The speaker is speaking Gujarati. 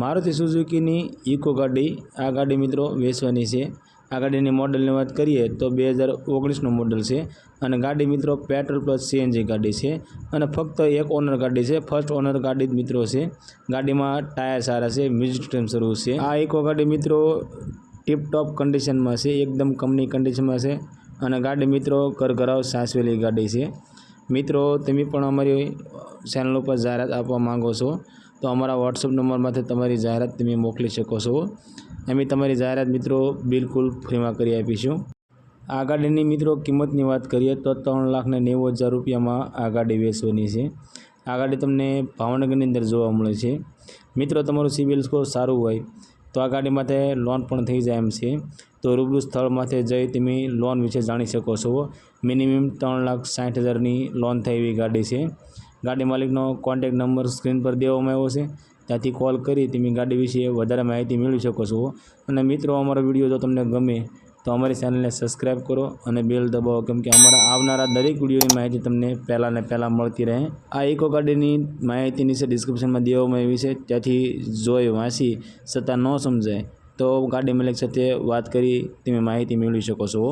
મારુતિ સુઝુકીની ઇકો ગાડી, આ ગાડી મિત્રો વેચવાની છે. આ ગાડીની મોડલની વાત કરીએ તો બે હજાર ઓગણીસનું મોડલ છે અને ગાડી મિત્રો પેટ્રોલ પ્લસ સીએનજી ગાડી છે અને ફક્ત એક ઓનર ગાડી છે, ફર્સ્ટ ઓનર ગાડી મિત્રો છે. ગાડીમાં ટાયર સારા છે, મ્યુઝિક સિસ્ટમ શરૂ છે. આ ઇકો ગાડી મિત્રો ટીપ ટોપ કન્ડિશનમાં છે, એકદમ કંપની કન્ડિશનમાં છે અને ગાડી મિત્રો કરઘરાવ સાસવેલી ગાડી છે. મિત્રો, તમે પણ અમારી ચેનલ ઉપર જાહેરાત આપવા માંગો છો. તો અમારા વોટ્સઅપ નંબરમાંથી તમારી જાહેરાત તમે મોકલી શકો છો. અમે તમારી જાહેરાત મિત્રો બિલકુલ ફ્રીમાં કરી આપીશું. આ ગાડીની મિત્રો કિંમતની વાત કરીએ તો ત્રણ લાખને નેવું હજાર રૂપિયામાં આ ગાડી વેચવાની છે. આ ગાડી તમને ભાવનગરની અંદર જોવા મળે છે. મિત્રો, તમારું સિવિલ સ્કોર સારું હોય તો આ ગાડી માટે લોન પણ થઈ જાય એમ છે. તો રૂબરૂ સ્થળ માથે જઈ તમે લોન વિશે જાણી શકો છો. મિનિમમ ત્રણ લાખ સાઠ હજારની લોન થઈ એવી ગાડી છે. ગાડી માલિકનો કોન્ટેક નંબર સ્ક્રીન પર દેવામાં આવ્યો છે. ત્યાંથી કોલ કરી તમે ગાડી વિશે વધારે માહિતી મેળવી શકો છો. અને મિત્રો, અમારો વીડિયો જો તમને ગમે તો અમારી ચેનલને સબસ્ક્રાઈબ કરો અને બેલ દબાવો. કેમ કે અમારા આવનારા દરેક વિડીયોની માહિતી તમને પહેલાં ને પહેલાં મળતી રહે. આ ઇકો ગાડીની માહિતી નીચે ડિસ્ક્રિપ્શનમાં દેવામાં આવી છે. ત્યાંથી જોઈ, વાંચી છતાં ન સમજાય તો ગાડી માલિક સાથે વાત કરી તમે માહિતી મેળવી શકો છો.